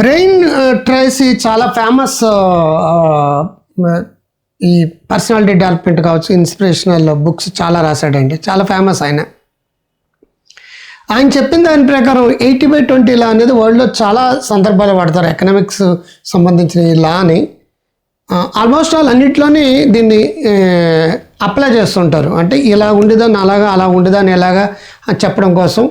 Brain ట్రైసీ చాలా famous ఈ personality development కావచ్చు ఇన్స్పిరేషనల్ బుక్స్ చాలా రాశాడండి. చాలా ఫేమస్ ఆయన. ఆయన చెప్పిన దాని ప్రకారం ఎయిటీ బై ట్వంటీ లా అనేది వరల్డ్లో చాలా సందర్భాలు వాడతారు. ఎకనామిక్స్ సంబంధించిన ఈ లాని ఆల్మోస్ట్ ఆల్ అన్నిట్లోని దీన్ని అప్లై చేస్తుంటారు. అంటే ఇలా ఉండేదాన్ని అలాగా అలా ఉండేదాన్ని ఎలాగా అని చెప్పడం కోసం.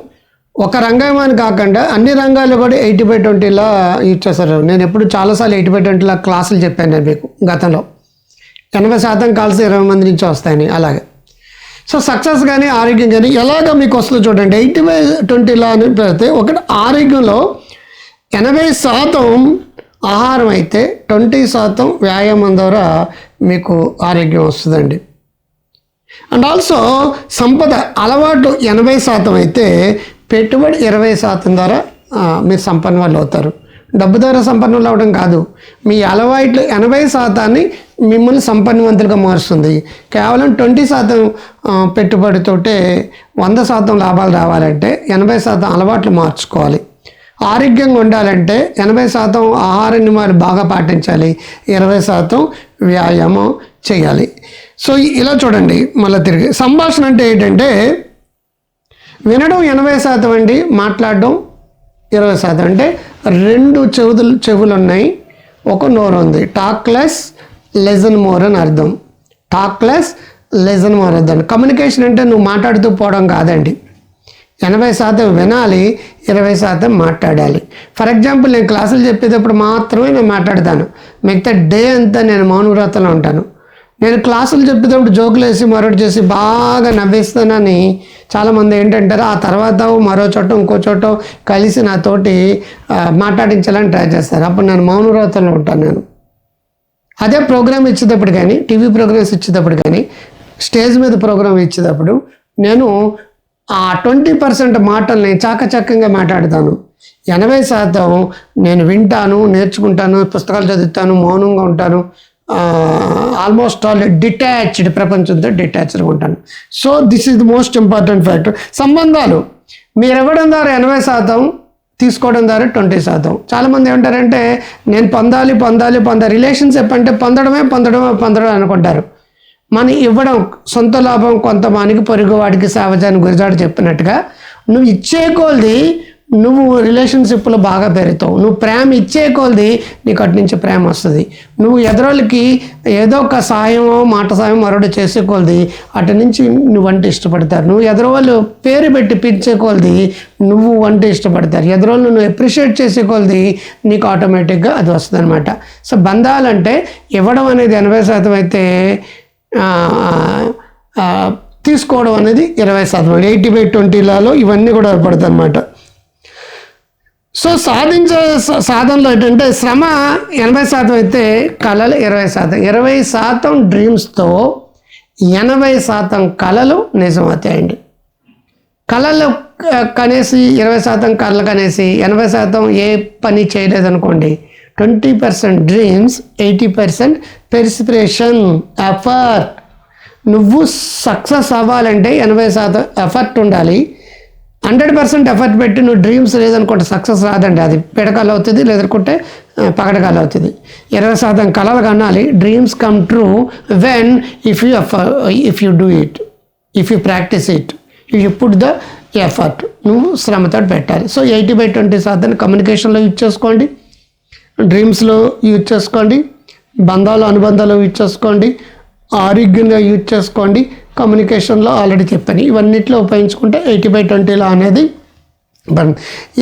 ఒక రంగం అని కాకుండా అన్ని రంగాల్లో కూడా ఎయిటీ బై ట్వంటీలా యూజ్ చేస్తారు. నేను ఎప్పుడు చాలాసార్లు ఎయిటీ బై ట్వంటీలా క్లాసులు చెప్పాను నేను మీకు గతంలో. ఎనభై శాతం కాల్స్ ఇరవై మంది నుంచి వస్తాయని అలాగే. సో సక్సెస్ కానీ ఆరోగ్యం కానీ ఎలాగ మీకు వస్తుందో చూడండి. ఎయిటీ బై ట్వంటీలా అని పెడితే ఒకటి ఆరోగ్యంలో ఎనభై శాతం ఆహారం అయితే ట్వంటీ శాతం వ్యాయామం ద్వారా మీకు ఆరోగ్యం వస్తుందండి. అండ్ ఆల్సో సంపద అలవాటు ఎనభై శాతం అయితే పెట్టుబడి ఇరవై శాతం ద్వారా మీరు సంపన్న వాళ్ళు అవుతారు. డబ్బు ద్వారా సంపన్నులు అవడం కాదు. మీ అలవాట్లు ఎనభై శాతాన్ని మిమ్మల్ని సంపన్నవంతులుగా మారుస్తుంది. కేవలం ట్వంటీ శాతం పెట్టుబడితోటే వంద శాతం లాభాలు రావాలంటే ఎనభై శాతం అలవాట్లు మార్చుకోవాలి. ఆరోగ్యంగా ఉండాలంటే ఎనభై శాతం ఆహార నియమాలు బాగా పాటించాలి. ఇరవై శాతం వ్యాయామం చేయాలి. సో ఇలా చూడండి. మళ్ళీ తిరిగి సంభాషణ అంటే ఏంటంటే వినడం ఎనభై శాతం అండి మాట్లాడడం ఇరవై శాతం. అంటే రెండు చెవులు చెవులు ఉన్నాయి ఒక నోరు ఉంది టాక్ లెస్ లెజన్ మోర్ అని అర్థం. టాక్ లెస్ లెజన్ మోర్ అర్థం. కమ్యూనికేషన్ అంటే నువ్వు మాట్లాడుతూ పోవడం కాదండి. ఎనభై శాతం వినాలి ఇరవై శాతం మాట్లాడాలి. ఫర్ ఎగ్జాంపుల్ నేను క్లాసులు చెప్పేటప్పుడు మాత్రమే నేను మాట్లాడతాను. మిగతా డే అంతా నేను మౌనవ్రతంలో ఉంటాను. నేను క్లాసులు చెప్పేటప్పుడు జోకులు వేసి మరొకటి చేసి బాగా నవ్విస్తానని చాలామంది ఏంటంటారు ఆ తర్వాత మరో చోట ఇంకో చోట కలిసి నాతోటి మాట్లాడించాలని ట్రై చేస్తారు. అప్పుడు నేను మౌనవ్రతంలో ఉంటాను నేను. అదే ప్రోగ్రామ్ ఇచ్చేటప్పుడు కానీ టీవీ ప్రోగ్రామ్స్ ఇచ్చేటప్పుడు కానీ స్టేజ్ మీద ప్రోగ్రామ్ ఇచ్చేటప్పుడు నేను ఆ ట్వంటీ పర్సెంట్ మాటల్ని చాకచక్యంగా మాట్లాడతాను. ఎనభై శాతం నేను వింటాను నేర్చుకుంటాను పుస్తకాలు చదువుతాను మౌనంగా ఉంటాను. ఆల్మోస్ట్ ఆల్ డిటాచ్డ్ ప్రపంచంతో డిటాచ్డ్గా ఉంటాను. So this is the most important factor సంబంధాలు మీరు ఇవ్వడం ద్వారా ఎనభై శాతం తీసుకోవడం ద్వారా ట్వంటీ శాతం. చాలామంది ఏమంటారంటే నేను పొందాలి పొందాలి పొందాలి రిలేషన్షిప్ అంటే పొందడమే పొందడమే పొందడం అనుకుంటారు. మనం ఇవ్వడం సొంత లాభం కొంత మనకి పొరుగు వాడికి సావజాని గురిజాడు చెప్పినట్టుగా నువ్వు ఇచ్చే కొలది నువ్వు రిలేషన్షిప్లో బాగా పెరుగుతావు. నువ్వు ప్రేమ ఇచ్చే కొలది నీకు అటు నుంచి ప్రేమ వస్తుంది. నువ్వు ఎదరోళ్ళకి ఏదో ఒక సాయమో మాట సాయం మరొకటి చేసే కొలది అటు నుంచి నువ్వు అంటే ఇష్టపడతారు. నువ్వు ఎదరవాళ్ళు పేరు పెట్టి పిలిచే కొలది నువ్వు అంటే ఇష్టపడతారు. ఎదరోళ్ళు నువ్వు అప్రిషియేట్ చేసే కొలది నీకు ఆటోమేటిక్గా అది వస్తుంది అనమాట సో బంధాలంటే ఇవ్వడం అనేది ఎనభై శాతం అయితే తీసుకోవడం అనేది ఇరవై శాతం. ఎయిటీ బై ట్వంటీలలో ఇవన్నీ కూడా ఏర్పడతాయి అనమాట సో సాధించే సాధనలో ఏంటంటే శ్రమ ఎనభై శాతం అయితే కళలు ఇరవై శాతం. ఇరవై శాతం డ్రీమ్స్తో ఎనభై శాతం కళలు నిజమవుతాయండి కళలు కనేసి ఇరవై శాతం కళలు కనేసి ఎనభై శాతం ఏ పని చేయలేదనుకోండి twenty percent dreams eighty percent participation effort నువ్వు సక్సెస్ అవ్వాలంటే ఎనభై శాతం ఎఫర్ట్ ఉండాలి. హండ్రెడ్ పర్సెంట్ ఎఫర్ట్ పెట్టి నువ్వు డ్రీమ్స్ లేదనుకుంటే సక్సెస్ రాదండి. అది పిడకాలు అవుతుంది లేదనుకుంటే పగడకాలు అవుతుంది. ఇరవై శాతం కళలు కనాలి dreams come true when if you if you do it if you practice it you put the effort నువ్వు శ్రమతో పెట్టాలి. సో ఎయిటీ బై ట్వంటీ శాతం కమ్యూనికేషన్లో యూజ్ చేసుకోండి. డ్రీమ్స్లో యూజ్ చేసుకోండి. బంధాలు అనుబంధాలు యూజ్ చేసుకోండి. ఆరోగ్యంగా యూజ్ చేసుకోండి. కమ్యూనికేషన్లో ఆల్రెడీ చెప్పాను ఇవన్నిట్లో ఉపయోగించుకుంటే ఎయిటీ బై ట్వంటీలో అనేది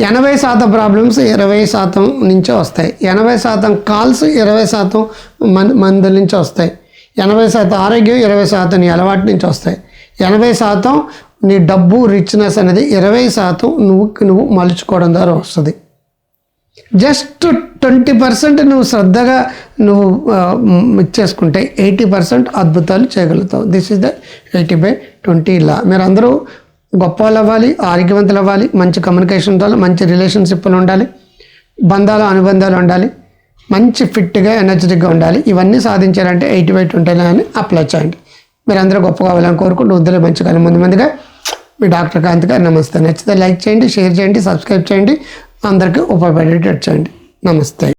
ఎనభై శాతం ప్రాబ్లమ్స్ ఇరవై శాతం నుంచే వస్తాయి. ఎనభై శాతం కాల్స్ ఇరవై శాతం మన మందుల నుంచి వస్తాయి. ఎనభై శాతం ఆరోగ్యం ఇరవై శాతం నీ అలవాటు నుంచి వస్తాయి. ఎనభై శాతం నీ డబ్బు రిచ్నెస్ అనేది ఇరవై శాతం నువ్వు నువ్వు మలుచుకోవడం ద్వారా వస్తుంది. జస్ట్ ట్వంటీ పర్సెంట్ నువ్వు శ్రద్ధగా నువ్వు ఇచ్చేసుకుంటే ఎయిటీ పర్సెంట్ అద్భుతాలు చేయగలుగుతావు. This is the eighty by twenty law మీరు అందరూ గొప్ప వాళ్ళు అవ్వాలి ఆరోగ్యవంతులు అవ్వాలి మంచి కమ్యూనికేషన్ ఉండాలి మంచి రిలేషన్షిప్లు ఉండాలి బంధాలు అనుబంధాలు ఉండాలి మంచి ఫిట్గా ఎనర్జెటిక్గా ఉండాలి. ఇవన్నీ సాధించాలంటే ఎయిటీ బై ట్వంటీ అని అప్లై చేయండి. మీరు అందరూ గొప్ప కావాలని కోరుకుంటూ వద్దులే మంచిగా ముందు మందిగా మీ డాక్టర్ కాంత్ గారు నమస్తే. నచ్చితే లైక్ చేయండి షేర్ చేయండి సబ్స్క్రైబ్ చేయండి. అందరికీ ఉపయోగపడేటట్టు చేయండి. నమస్తే.